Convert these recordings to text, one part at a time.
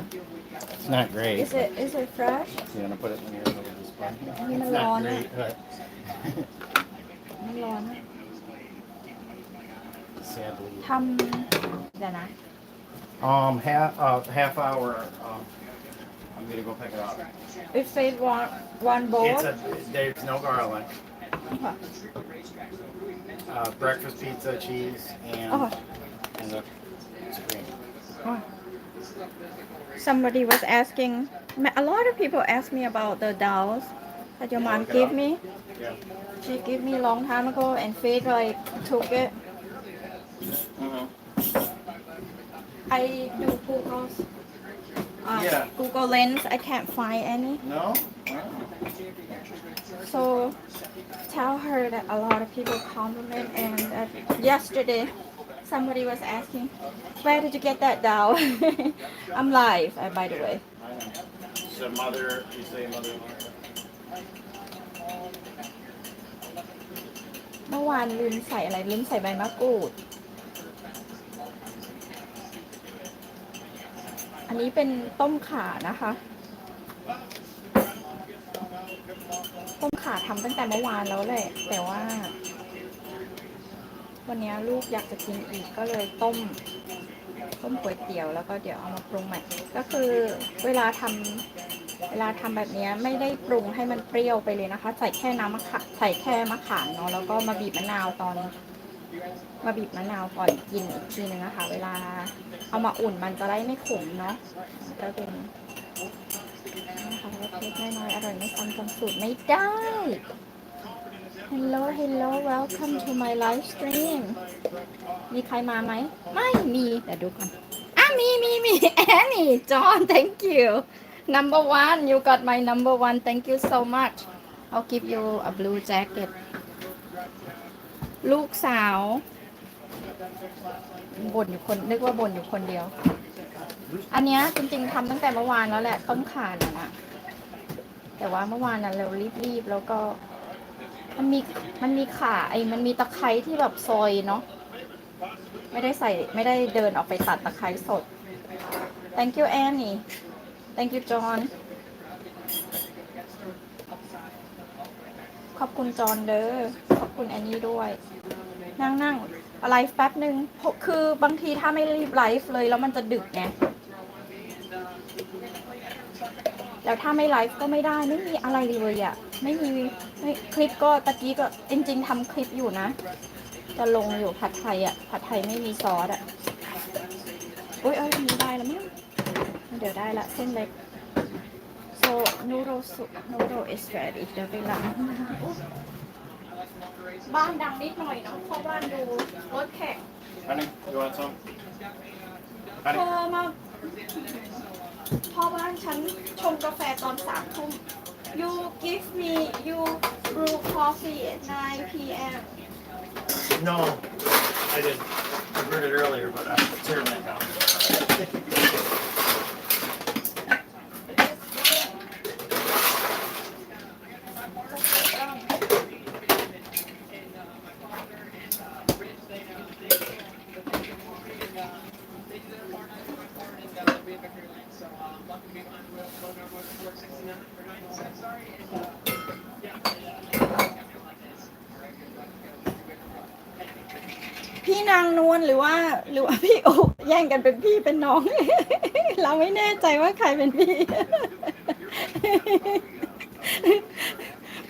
It's not great. Is it is it fresh You want to put it in here? Look at this bun. Hindi It's malon not eh. great, but มันร้อนอะ sadly. ทำเดี๋ยวนะ Um, half uh, half hour. Um, I'm gonna go pick it up. If it one one bowl It's a there's no garlic. ค่ะ Uh, breakfast pizza, cheese, and Oh. and the screen. Somebody was asking a lot of people ask me about the dolls that your mom gave me Yeah. she gave me a long time ago and Faith like took it Mm-hmm. I do Google uh, Yeah. Google Lens I can't find any No. So tell her that a lot of people compliment and uh, yesterday somebody was asking where did you get that doll I'm live uh, by the way So mother, you say mother. เมื่อวานลืมใส่อะไรลืมใส่ใบมะกรูด อันนี้เป็นต้มข่านะคะ ต้มข่าทำตั้งแต่เมื่อวานแล้วแหละแต่ว่า วันนี้ลูกอยากจะกินอีกก็เลยต้ม ต้มก๋วยเตี๋ยวแล้วก็เดี๋ยวเอามาปรุงใหม่ ก็คือเวลาทำเวลาทำแบบนี้ไม่ได้ปรุงให้มันเปรี้ยวไปเลยนะคะ ใส่แค่น้ำมะขามใส่แค่มะขามเนาะแล้วก็มาบีบมะนาวตอนมาบีบมะนาวก่อนกินอีกทีนึงนะคะ เวลาเอามาอุ่นมันจะได้ไม่ขมเนาะก็เป็นนะคะเล็กๆน้อยอร่อยไม่ซ้ำจำสูตรไม่ได้ Hello Hello Welcome to my live stream มีใครมาไหม ไม่มีแต่ดูก่อนอะมีมีมีแอนนี่จอห์น thank you number one you got my number one thank you so much I'll give you a blue jacket ลูกสาวบ่นอยู่คนนึกว่าบ่นอยู่คนเดียว อันเนี้ยจริงๆทำตั้งแต่เมื่อวานแล้วแหละต้องขาเนี่ยนะแต่ว่าเมื่อวานน่ะเรารีบๆแล้วก็ มันมีมันมีขาไอ้มันมีตะไคร้ที่แบบซอยเนาะไม่ได้ใส่ไม่ได้เดินออกไปตัดตะไคร้สด thank you Annie thank you John ขอบคุณจอห์นเด้อขอบคุณแอนนี่ด้วย นั่งนั่งไลฟ์แป๊บหนึ่งคือบางทีถ้าไม่รีบไลฟ์เลยแล้วมันจะดึกไงแล้วถ้าไม่ไลฟ์ก็ไม่ได้ไม่มีอะไรเลยอะ่ะไม่มี คลิปก็ตะกี้ก็จริง ๆทำคลิปอยู่นะ จะลงอยู่ผัดไทยอะ่ะ ผัดไทยไม่มีซอสอะ่ะโอ้ยเอ้ยอันนี้ได้แล้วมั้งเดี๋ยวได้ละเส้นเล็ก so noodle soup noodle is ready เดี๋ยวไปล้างบ้านดังนิดหน่อยเนาะเพราะว่าดูรถแข่ง Honey, you want some? เธ Honey. อมาพ่อบ้านฉันชงกาแฟตอนสามทุ่ม you give me you brew coffee at 9 p.m. No, I didn't. I brewed it earlier, but I'm tearing that down. กันเป็นพี่เป็นน้อง เราไม่แน่ใจว่าใครเป็นพี่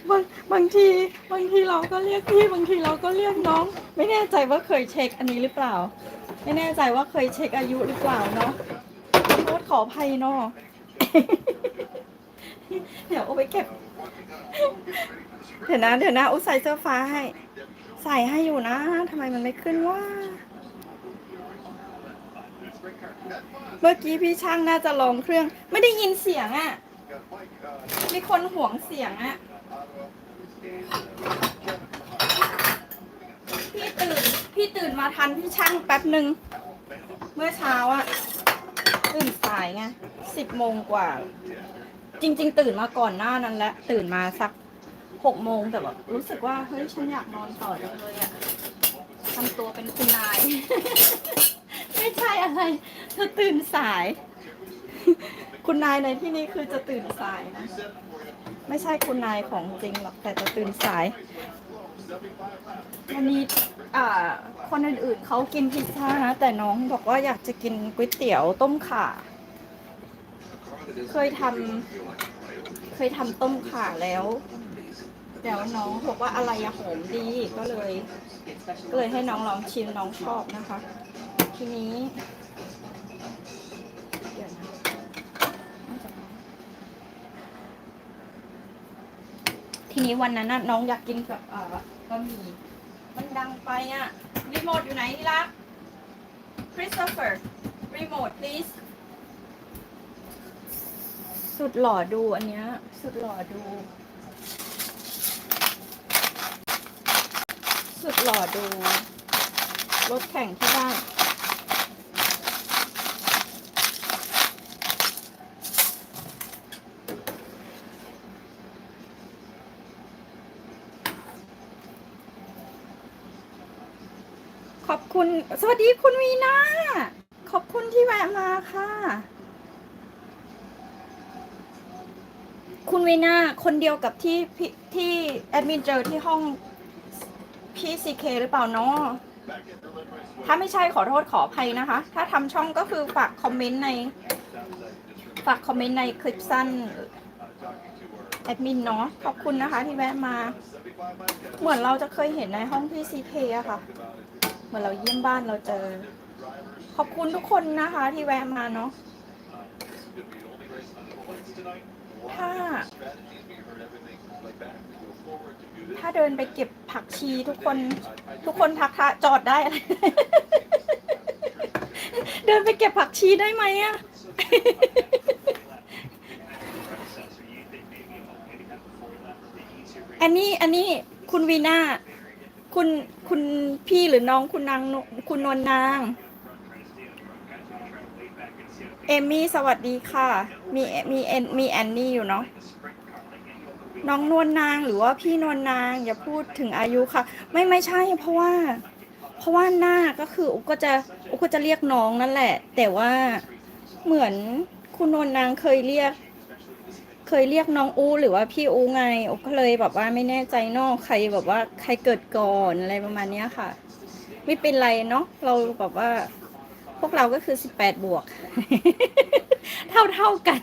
บางบางทีบางทีเราก็เรียกพี่บางทีเราก็เรียกน้อง ไม่แน่ใจว่าเคยเช็คอันนี้หรือเปล่า ไม่แน่ใจว่าเคยเช็คอายุหรือเปล่าเนาะขอโทษขออภัยเนาะเดี๋ยวเอาไปเก็บเดี๋ยวนะเดี๋ยวนะ อุใส่เสื้อฟ้าให้ ใส่ให้อยู่นะทำไมมันไม่ขึ้นวะ เมื่อกี้พี่ช่างน่าจะลองเครื่อง ไม่ได้ยินเสียงอะ่ะ มีคนห่วงเสียงอะ่ะ พี่ตื่น พี่ตื่นมาทันพี่ช่างแป๊บหนึ่ง เมื่อเช้าอะ่ะ ตื่นสายไงสิบโมงกว่า จริง ๆ ตื่นมาก่อนหน้านั้นแล้วตื่นมาสักหกโมงแต่แบบรู้สึกว่า เฮ้ย ฉันอยากนอนต่อจังเลยอะทำตัวเป็นคุณนาย ไม่ใช่อะไรเธอตื่นสาย คุณนายในที่นี้คือจะตื่นสายนะ ไม่ใช่คุณนายของจริงหรอกแต่จะตื่นสายวันนี้อ่าคนอื่นๆเขากินพิซซ่านะแต่น้องบอกว่าอยากจะกินก๋วยเตี๋ยวต้มข่า เคยทำเคยทำต้มข่าแล้วเดี๋ยวน้องบอกว่าอะไรอะหอมดีก็เลย ก็เลยให้น้องลองชิมน้องชอบนะคะ ทีนี้เดี๋ยวนะน่าจะมาทีนี้วันนั้นน้องอยากกินกับเอ่อบะหมี่มันดังไปอะรีโมทอยู่ไหนที่รัก Christopher รีโมท please สุดหล่อดูอันเนี้ยสุดหล่อดู สุดหล่อดู รถแข่งที่บ้าน อบคุณ สวัสดีคุณวีนาขอบคุณที่แวะมาค่ะ คุณวีนาคนเดียวกับที่ที่แอดมินเจอที่ห้องพี่ซีเคหรือเปล่าเนาะถ้าไม่ใช่ขอโทษขออภัยนะคะ ถ้าทำช่องก็คือฝากคอมเมนต์ใน ฝากคอมเมนต์ในคลิปสั้นแอดมินเนาะขอบคุณนะคะที่แวะมา เหมือนเราจะเคยเห็นในห้องพี่ซีเคอะค่ะ เหมือนเราเยี่ยมบ้านเราเจอ ขอบคุณทุกคนนะคะที่แวะมาเนาะถ้า ถ้าเดินไปเก็บผักชีทุกคน ทุกคนทักทะจอดได้อะไร เดินไปเก็บผักชีได้ไหมอะ อันนี้อันนี้คุณวีนาคุณคุณพี่หรือน้องคุณนางคุณนวลนาง เอมมี่สวัสดีค่ะ มีมีเอ็นมีแอนนี่อยู่เนาะน้องนวลนางหรือว่าพี่นวลนาง อย่าพูดถึงอายุค่ะ ไม่ไม่ใช่ เพราะว่า เพราะว่าหน้าก็คืออุก็จะอุกก็จะเรียกน้องนั่นแหละ แต่ว่าเหมือนคุณนวลนางเคยเรียก เคยเรียกน้องอูหรือว่าพี่อูไงอุกก็เลยแบบว่าไม่แน่ใจนอกใครแบบว่าใครเกิดก่อนอะไรประมาณเนี้ยค่ะ ไม่เป็นไรเนาะเราแบบว่า พวกเราก็คือสิบแปดบวก เท่าเท่ากัน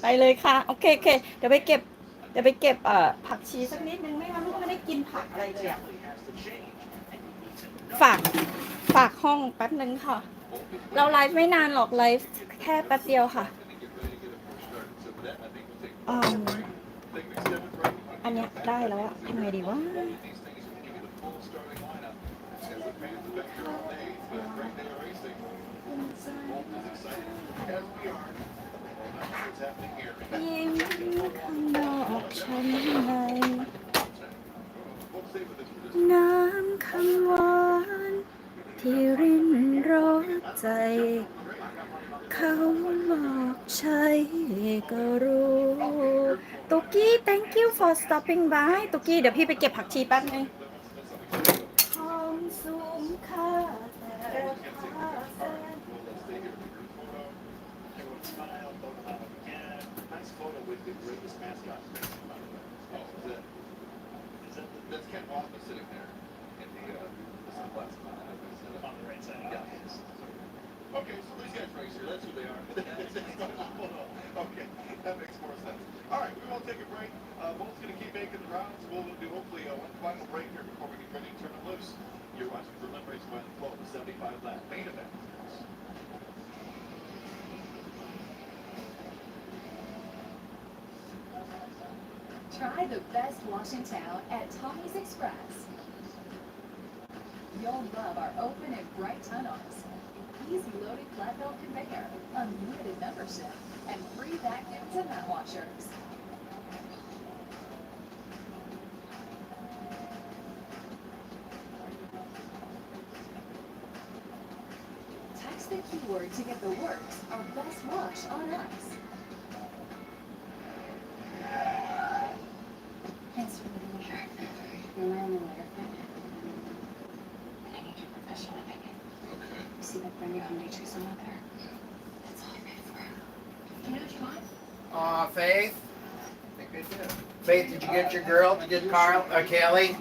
ไปเลยค่ะ โอเคโอเคเดี๋ยวไปเก็บเดี๋ยวไปเก็บเอ่อผักชีสักนิดนึงไม่งั้นลูกไม่ได้กินผักอะไรเลยอะฝากฝากห้องแป๊บนึงค่ะ เราไลฟ์ไม่นานหรอกไลฟ์แค่แป๊บเดียวค่ะอืมอันเนี้ยได้แล้วอะทำไงดีวะยิ้มข้างนอกฉันในน้ำคำหวาน ที่รินรสใจ เขาบอกใช่ก็รู้ตุกกี้ thank you for stopping by ตุกกี้ เดี๋ยวพี่ไปเก็บผักชีแป๊บนึงของสูงค่าแต่ราคาแสน That's Ken Hoffman sitting there in the, uh, on. The right side. Yeah. Okay, so these guys right here, that's who they are. Okay, that makes more sense. All right, we won't take a break. Uh, Bolt's gonna keep making the rounds. We'll do hopefully uh, one final break here before we get ready to turn it loose. You're watching Berlin Race One, Flow, the 75 lap main event. Try the best wash in town at Tommy's Express. You'll love our open and bright tunnels, an easy loaded flat belt conveyor, unlimited membership, and free vacuums and mat washers. Text the keyword to get the works, our best wash on us. Thanks for the letter. You're my only letter friend. I need your professional opinion. Okay. You see that Bring your Hyundai Tucson out there. That's all I paid for. You know what you want? Aw, Faith? I think I did. Faith, did you get your girl? Did you get Carl, uh, Kelly?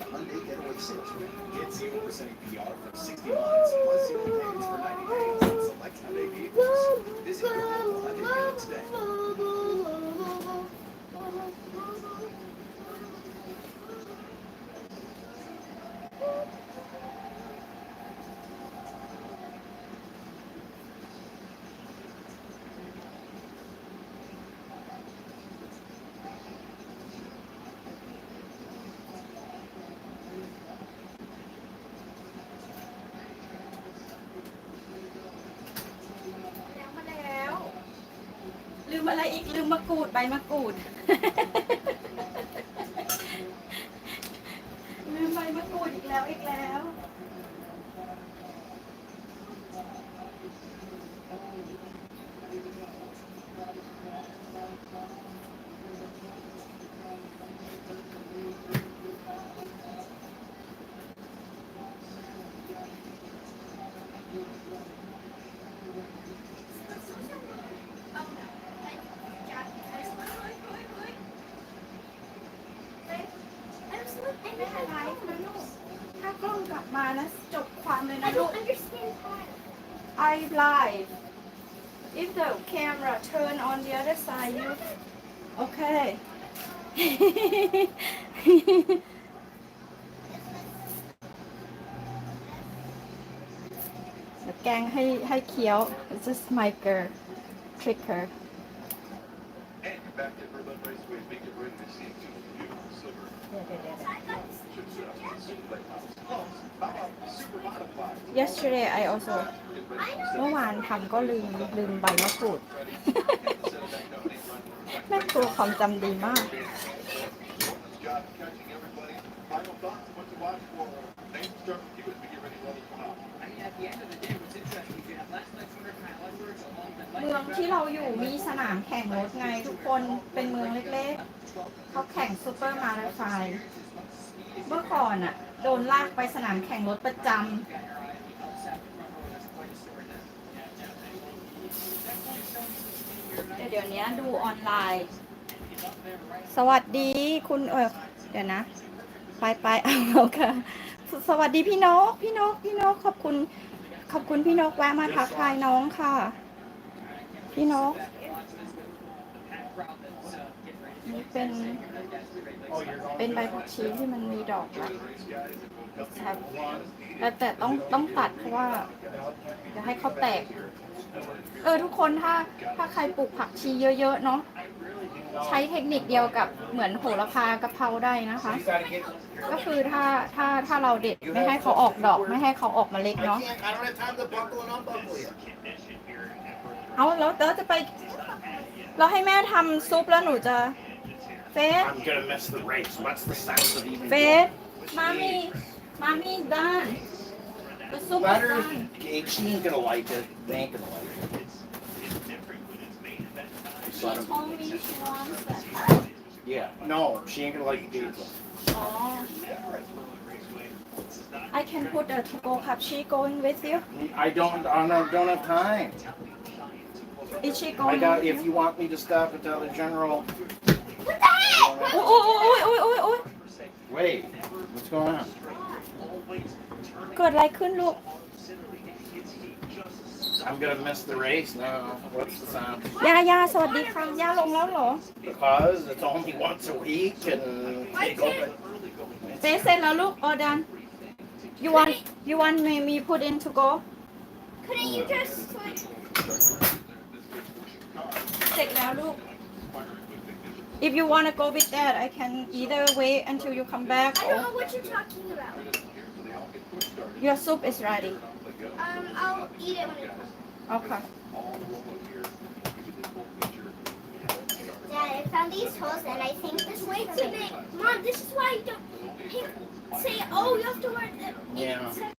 Hyundai Getaway Sales Get 0% APR for 60 months, plus zero payments for 90 days. on Select Hyundai vehicles. Visit your local Hyundai dealer today. อะไรอีกลืมมะกรูดใบมะกรูด ลืมใบมะกรูดอีกแล้วอีกแล้ว ไม่เป็นไรนะลูก ถ้ากล้องกลับมานะจบความเลยนะ I ลูก don't understand why. I live if the camera turn on the other side you okay เดี๋ยวแกล้งให้ให้เคี้ยว It's just my girl trick her And you're back at Berlin Raceway. Make it ready to see two beautiful silver เดี๋ยวเดี๋ยวเดี๋ยว should sit up in the Super Playhouse. Oh, how about Super Modified? yesterday I also เมื่อวานทำก็ลืมลืมใบมะกรูดแม่ครูความจำดีมาก เมืองที่เราอยู่มีสนามแข่งรถไงทุกคนเป็นเมืองเล็กๆ เขาแข่งซูเปอร์มาราธอนเมื่อก่อนอะโดนลากไปสนามแข่งรถประจำ แต่เดี๋ยวนี้ดูออนไลน์ สวัสดีคุณเออเดี๋ยวนะ ไปไปเอาเอาค่ะ สวัสดีพี่นก พี่นก พี่นก ขอบคุณ ขอบคุณพี่นกแวะมาทักทายน้องค่ะ พี่นก นี่ เป็น เป็นใบผักชีที่มันมีดอกอะครับแต่แต่ต้องต้องตัดเพราะว่าเดี๋ยวให้เขาแตก เออทุกคนถ้าถ้าใครปลูกผักชีเยอะๆเนาะใช้เทคนิคเดียวกับเหมือนโหระพากะเพราได้นะคะ ก็คือถ้าถ้าถ้าเราเด็ดไม่ให้เขาออกดอก ไม่ให้เขาออกมาเล็กเนาะเอาแล้วแล้วจะไป เราให้แม่ทำซุปแล้วหนูจะ Fair? I'm gonna miss the race. What's the sense of even? Fair? Mommy, mommy, done. It's so Letter, done. ain't gonna like it. They ain't gonna like it. She Let 'em- told me she wants it. Yeah, no, she ain't gonna like the vehicle. Oh. I can put a to-go cup. She going with you? I don't, I don't, don't have time. Is she I got, with if you? you want me to stop at the general What the heck? โอ้ยโอ้ยโอ้ยโอ้ยโอ้ย wait, what's going on? เกิดอะไรขึ้นลูก I'm gonna miss the race now. What's the sound? ยายาสวัสดีค่ะยาlงแล้วเหรอ Because it's only once a week and they go, but เฟสเสร็จแล้วลูกออดัน you want you want me me put in to go Couldn't you just like เสร็จแล้วลูก if you wanna go with that I can either wait until you come back I don't know what you're talking about. your soup is ready Um, I'll eat it when it comes. okay Dad, I found these holes and I think this Wait a minute. Mom, this is why you don't say, oh, you have to wear the Yeah.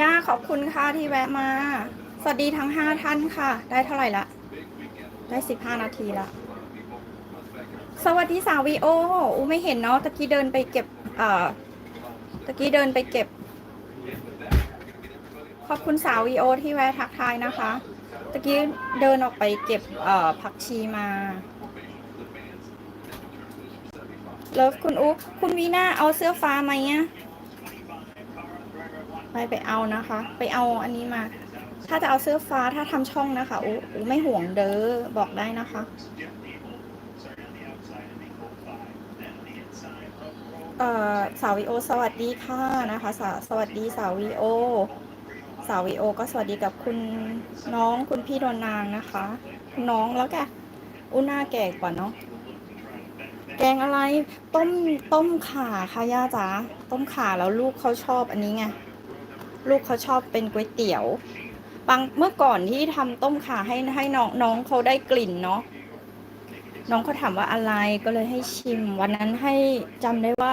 ย่าขอบคุณค่ะที่แวะมา สวัสดีทั้งห้าท่านค่ะ ได้เท่าไหร่ละ ได้สิบห้านาทีละ สวัสดีสาววีโออูไม่เห็นเนาะ ตะกี้เดินไปเก็บ เอ่อ ตะกี้เดินไปเก็บ ขอบคุณสาววีโอที่แวะทักทายนะคะ ตะกี้เดินออกไปเก็บ เอ่อ ผักชีมาเลิฟคุณอุ๊คุณวีน่าเอาเสื้อฟ้าไหมอะ ไปไปเอานะคะ ไปเอาอันนี้มา ถ้าจะเอาเสื้อฟ้าถ้าทำช่องนะคะอุ๊อุ๊ไม่ห่วงเด้อบอกได้นะคะเอ่อสาววีโอ สวัสดีค่ะนะคะสาสวัสดีสาววีโอ สาววีโอ ก็สวัสดีกับคุณน้องคุณพี่โดนนางนะคะ น้องแล้วแกอุ้หน้าแก่กว่าเนาะแกงอะไรต้มต้มข่าค่ะย่าจ๋าต้มข่าแล้วลูกเขาชอบอันนี้ไง ลูกเขาชอบเป็นก๋วยเตี๋ยว บางเมื่อก่อนที่ทำต้มขาให้ให้น้องน้องเขาได้กลิ่นเนาะน้องเขาถามว่าอะไรก็เลยให้ชิม วันนั้นให้จำได้ว่า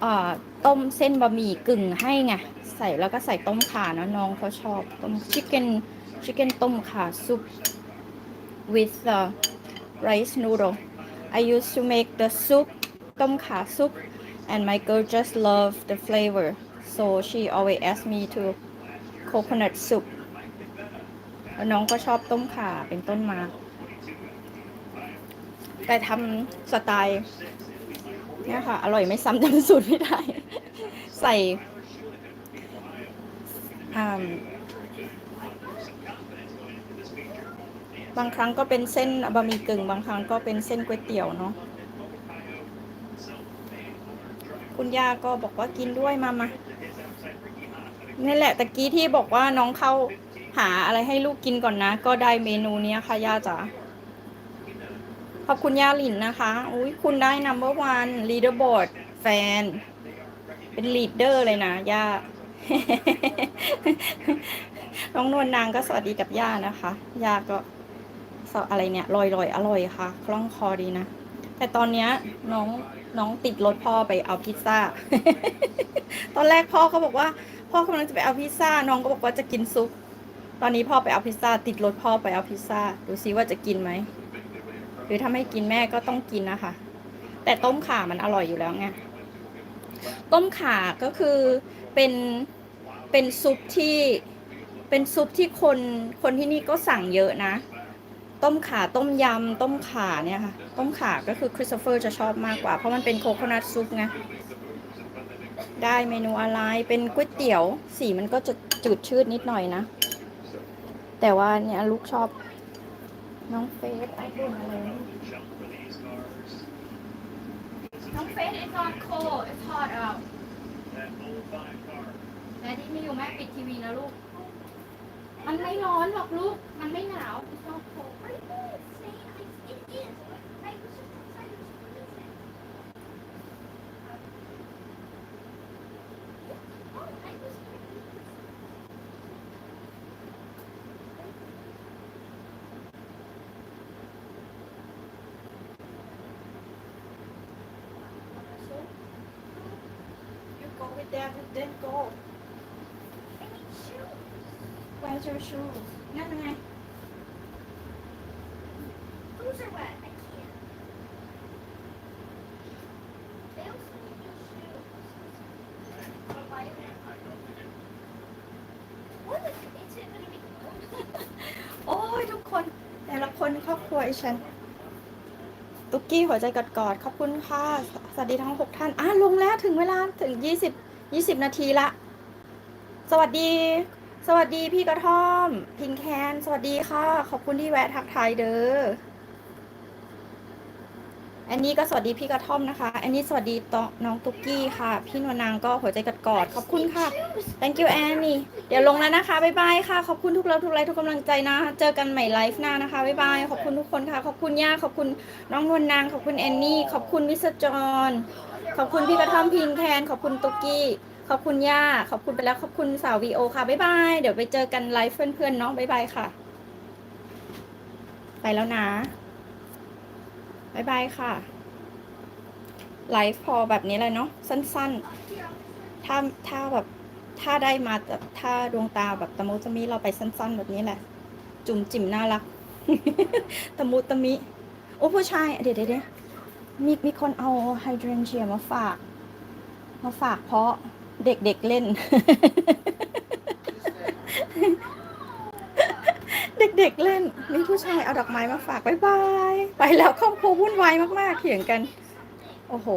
เอ่อต้มเส้นบะหมี่กึ่งให้ไงใส่แล้วก็ใส่ต้มข่านาะน้องเขาชอบต้มชิคเก้นชิคเก้นต้มข่าซุป with the rice noodle I used to make the soup ต้มข่าซุป and my girl just love the flavor so she always ask me to coconut soup แล้วน้องก็ชอบต้มข่าเป็นต้นมา แต่ทำสไตล์เนี่ยค่ะ อร่อยไม่ซ้ำจำสูตรไม่ได้ ใส่บางครั้งก็เป็นเส้นบะหมี่กึ่ง บางครั้งก็เป็นเส้นก๋วยเตี๋ยวเนาะคุณย่าก็บอกว่ากินด้วยมามา นี่แหละตะกี้ที่บอกว่าน้องเข้าหาอะไรให้ลูกกินก่อนนะ ก็ได้เมนูเนี้ยค่ะย่าจ๋าขอบคุณย่าหลินนะคะอุ้ยคุณได้ number one leaderboard แฟน เป็นลีดเดอร์เลยนะย่า น้องนวลนางก็สวัสดีกับย่านะคะย่าก็สอะไรเนี่ยลอยลอยๆอร่อยค่ะ คล่องคอดีนะ แต่ตอนเนี้ยน้องน้องติดรถพ่อไปเอาพิซซ่า ตอนแรกพ่อเขาบอกว่า พ่อกำลังจะไปเอาพิซซ่าน้องก็บอกว่าจะกินซุป ตอนนี้พ่อไปเอาพิซซ่าติดรถพ่อไปเอาพิซซ่าดูซิว่าจะกินไหมหรือถ้าไม่กินแม่ก็ต้องกินนะคะ แต่ต้มข่ามันอร่อยอยู่แล้วไงต้มข่าก็คือเป็นเป็นซุปที่เป็นซุปที่คนคนที่นี่ก็สั่งเยอะนะ ต้มข่าต้มยำต้มข่าเนี่ยค่ะ ต้มข่าก็คือคริสโตเฟอร์จะชอบมากกว่า เพราะมันเป็นโคโคนัทซุปไง ได้เมนูอะไรเป็นก๋วยเตี๋ยวสีมันก็จะจืดชืดนิดหน่อยนะ แต่ว่าเนี่ยลูกชอบน้องเฟสไอ้ดุนอะไรนี่น้องเฟส it's not cold it's hot out แม่ที่ไม่อยู่แม่ปิดทีวีนะลูก มันไม่ร้อนหรอกลูก มันไม่หนาว it's not cold What did you say? I- It is. I was surprised. What is it? Oh, I was. You go with them then go I need shoes. where's your shoes นั่นไง Those are wet. I can't. They also need new shoes. But why is it? What is is it gonna be cold? โอ้ยทุกคน แต่ละคนครอบครัวไอฉัน ตุกกี้หัวใจกอดกอดๆขอบคุณค่ะ สวัสดีทั้งหกท่าน อะลงแล้วถึงเวลาถึงยี่สิบ ยี่สิบนาทีละ สวัสดี สวัสดีพี่กระท่อม พิงแคน สวัสดีค่ะ ขอบคุณที่แวะทักทายเด้อ อันนี้ก็สวัสดีพี่กระท่อมนะคะ อันนี้สวัสดีตน้องตุกกี้ค่ะ พี่นวลนางก็หัวใจกอดกอด ขอบคุณค่ะ thank you Annie เดี๋ยวลงแล้วนะคะ บ๊ายบายค่ะ ขอบคุณทุกเราทุกไลค์ทุกกำลังใจนะ เจอกันใหม่ไลฟ์หน้านะคะ บ๊ายบาย ขอบคุณทุกคนค่ะ ขอบคุณย่า ขอบคุณน้องนวลนาง ขอบคุณแอนนี่ ขอบคุณมิสเตอร์จอห์น ขอบคุณพี่กระท่อมพิงแคนขอบคุณตุกกี้ขอบคุณย่าขอบคุณไปแล้วขอบคุณสาววีโอค่ะบ๊ายบายเดี๋ยวไปเจอกันไลฟ์เพื่อนๆเนาะบ๊ายบายค่ะ ไปแล้วนะบ๊ายบายค่ะไลฟ์พอแบบนี้เลยเนาะสั้นๆ ถ้าถ้าแบบถ้าได้มาแบบถ้าดวงตาแบบตะมุตะมิเราไปสั้น ๆ แบบนี้แหละ จุ่มจิ๋มน่ารักตะมุตะมิโอ้ผู้ชายเดี๋ยวเดี๋ยวเดี๋ยว มีมีคนเอาไฮเดรนเชียมาฝาก มาฝากเพราะเด็กๆเล่น เด็กๆเล่น มีผู้ชายเอาดอกไม้มาฝากบายบาย ไปแล้วครอบครัววุ่นวายมากๆเถียงกัน โอ้โห